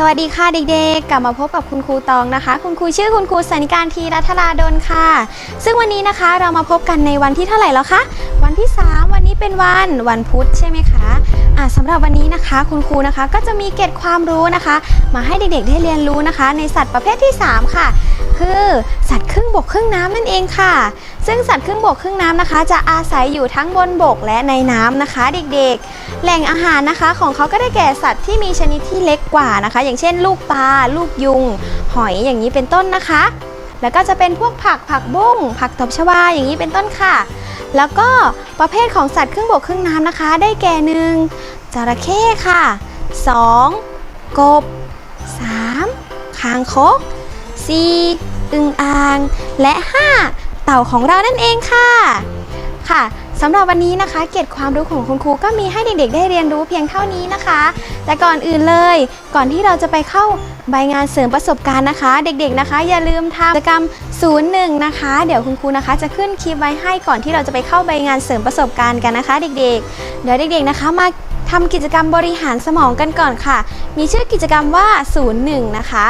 สวัสดีค่ะเด็กๆ กลับมาพบกับคุณครูตองนะคะ คุณครูชื่อคุณครูสันนิการทีรัตราดลค่ะ ซึ่งวันนี้นะคะเรามาพบกันในวันที่เท่าไหร่แล้วคะ วันที่ 3 วันนี้เป็นวันวันพุธใช่ไหมคะ อะสำหรับวันนี้นะคะ คุณครูนะคะก็จะมีเกร็ดความรู้นะคะ มาให้เด็กๆได้เรียนรู้นะคะ ในสัตว์ประเภทที่ 3 ค่ะ คือสัตว์ครึ่งบกครึ่งน้ำนั่นเองค่ะ ซึ่งสัตว์ครึ่งบกครึ่งน้ำนะคะ จะอาศัยอยู่ทั้งบนบกและในน้ำนะคะ เด็กๆ แหล่งอาหารนะคะของเขาก็ได้แก่สัตว์ที่มีชนิดที่เล็กกว่านะคะ อย่างเช่น ลูกปลาลูกยุง หอยอย่างนี้เป็นต้นนะคะ แล้วก็จะเป็นพวกผักผักบุ้งผักตบชวาอย่างนี้เป็นต้นค่ะ แล้วก็ประเภทของสัตว์ครึ่งบกครึ่งน้ำนะคะ ได้แก่หนึ่งจระเข้ค่ะ 2. กบ 3. คางคก 4. อึงอ่าง และ 5. เต่าของเรานั่นเองค่ะ ค่ะสำหรับวันนี้นะคะ เกร็ดความรู้ของคุณครูก็มีให้เด็กๆ ได้เรียนรู้เพียงเท่านี้นะคะ แต่ก่อนอื่นเลย ก่อนที่เราจะไปเข้า ใบงานเสริมประสบการณ์นะคะ เด็กๆนะคะ อย่าลืมทำกิจกรรม 01 นะคะ เดี๋ยวคุณครูนะคะ จะขึ้นคลิปไว้ให้ก่อนที่เราจะไปเข้าใบงานเสริมประสบการณ์กันนะคะ เด็กๆ เดี๋ยวเด็กๆนะคะมาทำกิจกรรมบริหารสมองกันก่อนค่ะ มีชื่อกิจกรรมว่า 01 นะคะ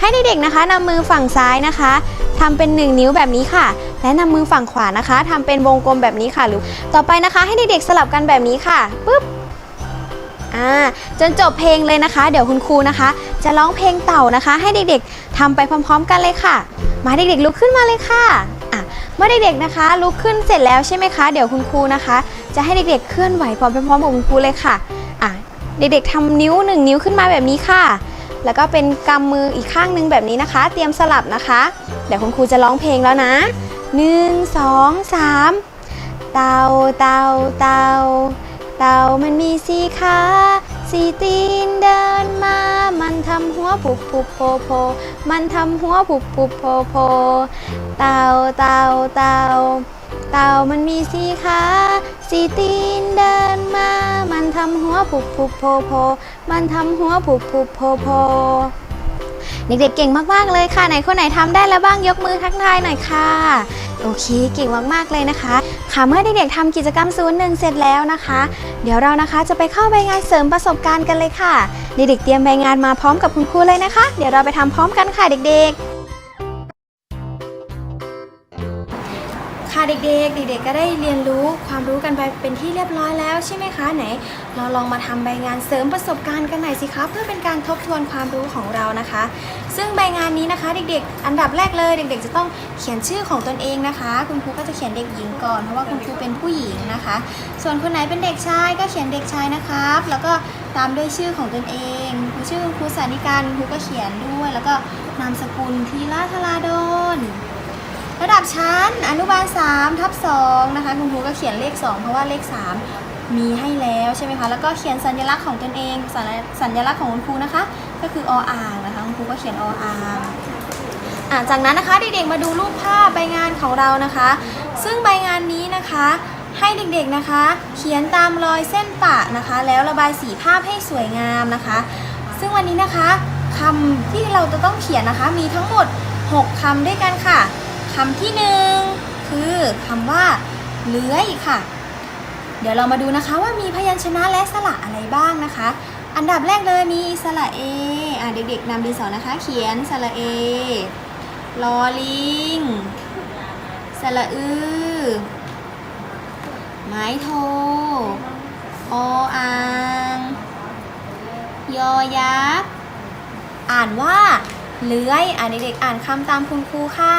ให้เด็กๆนะคะนำมือฝั่งซ้ายนะคะทำเป็น 1 นิ้วแบบนี้ค่ะ และนำมือฝั่งขวานะคะทำเป็นวงกลมแบบนี้ค่ะหรือต่อไปนะคะ ให้เด็กๆสลับกันแบบนี้ค่ะปุ๊บ อ่าจนจบเพลงเลยนะคะ เดี๋ยวคุณครูนะคะ จะร้องเพลงเต่านะคะ ให้เด็กๆทำไปพร้อม ๆ กันเลยค่ะ มาเด็กๆลุกขึ้นมาเลยค่ะอะเมื่อเด็กๆนะคะ ลุกขึ้นเสร็จแล้วใช่ไหมคะ เดี๋ยวคุณครูนะคะ จะให้เด็กๆเคลื่อนไหวพร้อมๆกับคุณครูเลยค่ะอะเด็กๆทำนิ้วหนึ่งนิ้วขึ้นมาแบบนี้ค่ะ แล้วก็เป็นกำมืออีกข้างหนึงแบบนี้นะคะ เตรียมสลับนะคะ เดี๋ยวคุณครูจะร้องเพลงแล้วนะ1 2 3เต่าเต่าเต่า เต่ามันมีสีขาสีตีนเดินมา มันทำหัวปุบปุบโพโพมันทำหัวปุบปุบโพโพเต่าเต่าเต่าเต่ามันมีสีขาสีตีนเดินมา มันทำหัวปุบปุบโพโพมันทำหัวปุบปุบโพโพ เด็กๆเก่งมากๆเลยค่ะ ไหนคนไหนทำได้แล้วบ้างยกมือทักทายหน่อยค่ะ โอเคเก่งมากๆเลยนะคะ ค่ะเมื่อเด็กๆทำกิจกรรมศูนย์หนึ่งเสร็จแล้วนะคะ เดี๋ยวเรานะคะจะไปเข้าใบงานเสริมประสบการณ์กันเลยค่ะ เด็กๆเตรียมใบงานมาพร้อมกับคุณครูเลยนะคะ เดี๋ยวเราไปทำพร้อมกันค่ะเด็กๆ ค่ะเด็กๆ เด็กๆ ก็ได้เรียนรู้ความรู้กันไปเป็นที่เรียบร้อยแล้วใช่ไหมคะไหน เราลองมาทำใบงานเสริมประสบการณ์กันหน่อยสิคะเพื่อเป็นการทบทวนความรู้ของเรานะคะ ซึ่งใบงานนี้นะคะเด็กๆ อันดับแรกเลย เด็ก ๆ จะต้องเขียนชื่อของตนเองนะคะ คุณครูก็จะเขียนเด็กหญิงก่อนเพราะว่าคุณครูเป็นผู้หญิงนะคะ ส่วนคนไหนเป็นเด็กชายก็เขียนเด็กชายนะครับ แล้วก็ตามด้วยชื่อของตนเองชื่อคุณครูสานิการคุณครูก็เขียนด้วย แล้วก็นามสกุลทีละทลาดล ระดับชั้นอนุบาล3ทับ2นะคะคุณครูก็เขียนเลข 2 เพราะว่าเลข 3 มีให้แล้วใช่ไหมคะแล้วก็เขียนสัญลักษณ์ของตนเองสัญสัญลักษณ์ของคุณครูนะคะ ก็คือออ่างนะคะคุณครูก็เขียนออ่างอะจากนั้นนะคะเด็กๆมาดูรูปภาพใบงานของเรานะคะ ซึ่งใบงานนี้นะคะให้เด็กๆนะคะ เขียนตามรอยเส้นปะนะคะ แล้วระบายสีภาพให้สวยงามนะคะ ซึ่งวันนี้นะคะคำที่เราจะต้องเขียนนะคะ มีทั้งหมด 6คำด้วยกันค่ะำที่หนึ่งคือคำว่าเลื้อยค่ะ เดี๋ยวเรามาดูนะคะว่ามีพยัญชนะและสระอะไรบ้างนะคะ อันดับแรกเลยมีสระเออะเด็กๆนำดินสอนะคะ เขียนสระเอลอลิงสระอือ ไม้โทออ่างยอยักษ์อ่านว่าเลื้อยอ่านเด็กๆอ่านคำตามคุณครูค่ะ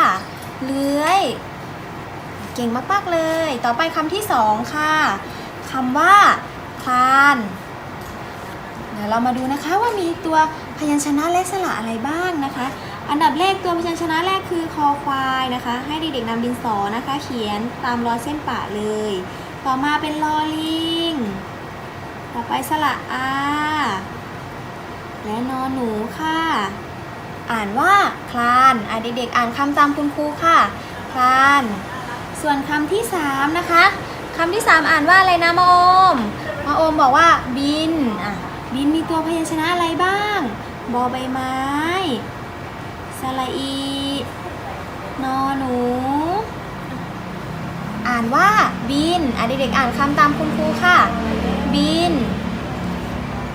เลื้อย เก่งมาก ๆ เลย ต่อไปคำที่สองค่ะคำว่า คลาน เดี๋ยวเรามาดูนะคะว่ามีตัวพยัญชนะและสระอะไรบ้างนะคะ อันดับแรกตัวพยัญชนะแรกคือคอควายนะคะ ให้เด็กๆนำดินสอนะคะ เขียนตามรอยเส้นปะเลย ต่อมาเป็นลอลิง ต่อไปสระอาและนอนหนูค่ะ อ่านว่าคลานอะเด็กๆอ่านคำตามคุณครูค่ะ คลาน ส่วนคำที่สามนะคะคำที่สามอ่านว่าอะไรนะมาโอมมาโอมบอกว่าบินอะบินมีตัวพยัญชนะอะไรบ้างบอใบไม้สระอีนอหนู อ่านว่าบินอะเด็กๆอ่านคำตามคุณครูค่ะ บิน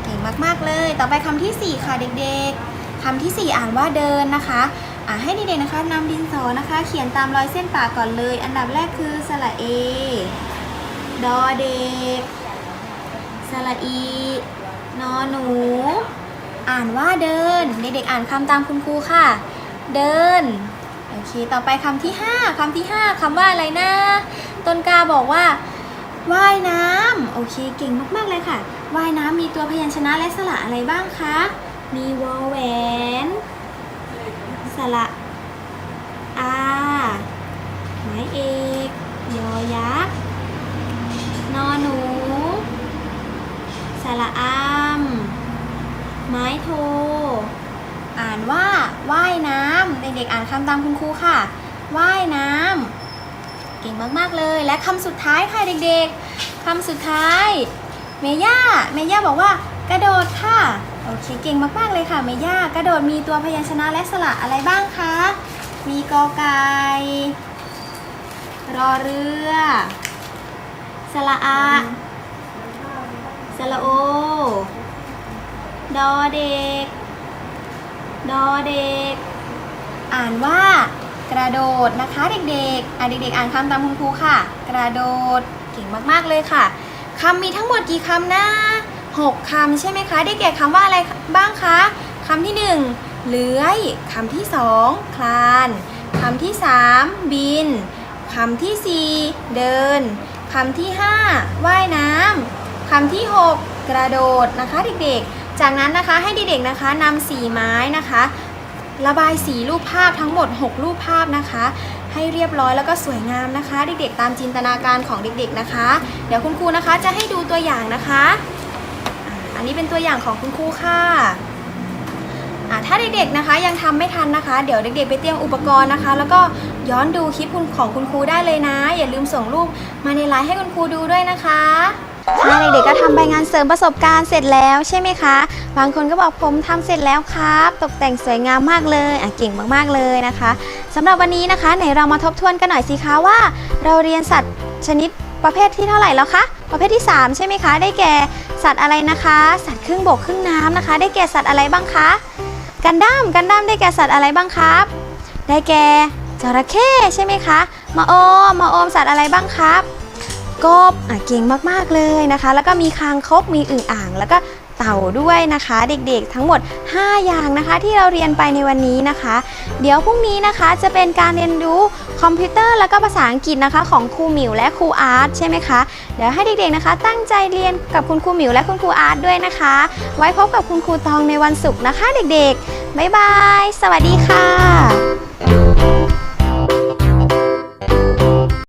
เก่งมากๆเลย ต่อไปคำที่สี่ค่ะเด็กๆ คำที่สี่อ่านว่าเดินนะคะอ่าให้เด็กๆนะคะนำดินสอนะคะ เขียนตามรอยเส้นปากก่อนเลย อันดับแรกคือสระเอ ดอเด็ก สระอี นอหนู อ่านว่าเดิน เด็กๆอ่านคำตามคุณครูค่ะ เดิน โอเค ต่อไปคำที่ 5คำที่ 5คำว่าอะไรนะ ต้นกาบอกว่าว่ายน้ำโอเค เก่งมากๆเลยค่ะ ว่ายน้ำมีตัวพยัญชนะและสระอะไรบ้างคะ มีวอแหวน สระอาไม้เอกยอยักษ์นอหนู สระอามไม้โท อ่านว่าว่ายน้ำเด็กๆอ่านคำตามคุณครูค่ะ ว่ายน้ำเก่งมากๆเลย และคำสุดท้ายค่ะเด็กๆคำสุดท้าย เมย่า เมย่าบอกว่ากระโดดค่ะ โอเคเก่งมาก ๆ เลยค่ะเมย่ากระโดดมีตัวพยัญชนะและสระอะไรบ้างคะ มีกอไก่รอเรือ สระอา สระโอ ดอเด็ก ดอเด็ก อ่านว่ากระโดดนะคะเด็กๆ อะเด็กๆ อ่านคำตามคุณครูค่ะ กระโดด เก่งมากๆเลยค่ะคำมีทั้งหมดกี่คำนะ หกคำใช่ไหมคะ ได้แก่คำว่าอะไรบ้างคะคำที่หนึ่งเลื้อยคำที่สองคลานคำที่สามบินคำที่สี่เดินคำที่ห้าว่ายน้ำคำที่หกกระโดดนะคะเด็กๆ จากนั้นนะคะให้เด็กๆนะคะนำสีไม้นะคะ ระบายสีรูปภาพทั้งหมด 6 รูปภาพนะคะให้เรียบร้อยแล้วก็สวยงามนะคะ เด็กๆตามจินตนาการของเด็กๆนะคะ เดี๋ยวคุณครูนะคะจะให้ดูตัวอย่างนะคะ นี้เป็นตัวอย่างของคุณครูค่ะถ้าเด็กๆนะคะยังทำไม่ทันนะคะ เดี๋ยวเด็กๆ ไปเตรียมอุปกรณ์นะคะ แล้วก็ย้อนดูคลิปของคุณครูได้เลยนะ อย่าลืมส่งรูปมาในไลน์ให้คุณครูดูด้วยนะคะค่ะเด็กๆก็ทำใบงานเสริมประสบการณ์เสร็จแล้วใช่ไหมคะ บางคนก็บอกผมทำเสร็จแล้วครับ ตกแต่งสวยงามมากเลยอะเก่งมากๆเลยนะคะสำหรับวันนี้นะคะไหนเรามาทบทวนกันหน่อยสิคะว่า เราเรียนสัตว์ชนิดประเภทที่เท่าไหร่แล้วคะ ประเภทที่ 3 ใช่ไหมคะ ได้แก่ สัตว์อะไรนะคะ สัตว์ครึ่งบกครึ่งน้ำนะคะ ได้แก่สัตว์อะไรบ้างคะ กันดั้มกันดั้มได้แก่สัตว์อะไรบ้างครับ ได้แก่จระเข้ใช่ไหมคะ มาโอมมาโอมสัตว์อะไรบ้างครับ กบเก่งมากๆเลยนะคะ แล้วก็มีคางคกมีอึ่งอ่าง แล้วก็ ต่าด้วยนะคะ เด็กๆทั้งหมด 5 อย่างนะคะที่เราเรียนไปในวันนี้นะคะ เดี๋ยวพรุ่งนี้นะคะจะเป็นการเรียนรู้คอมพิวเตอร์แล้วก็ภาษาอังกฤษนะคะของครูหมิวและครูอาร์ตใช่ไหมคะเดี๋ยวให้เด็กๆนะคะ ตั้งใจเรียนกับคุณครูหมิวและคุณครูอาร์ตด้วยนะคะ ไว้พบกับคุณครูตองในวันศุกร์นะคะ เด็กๆบ๊ายบาย สวัสดีค่ะ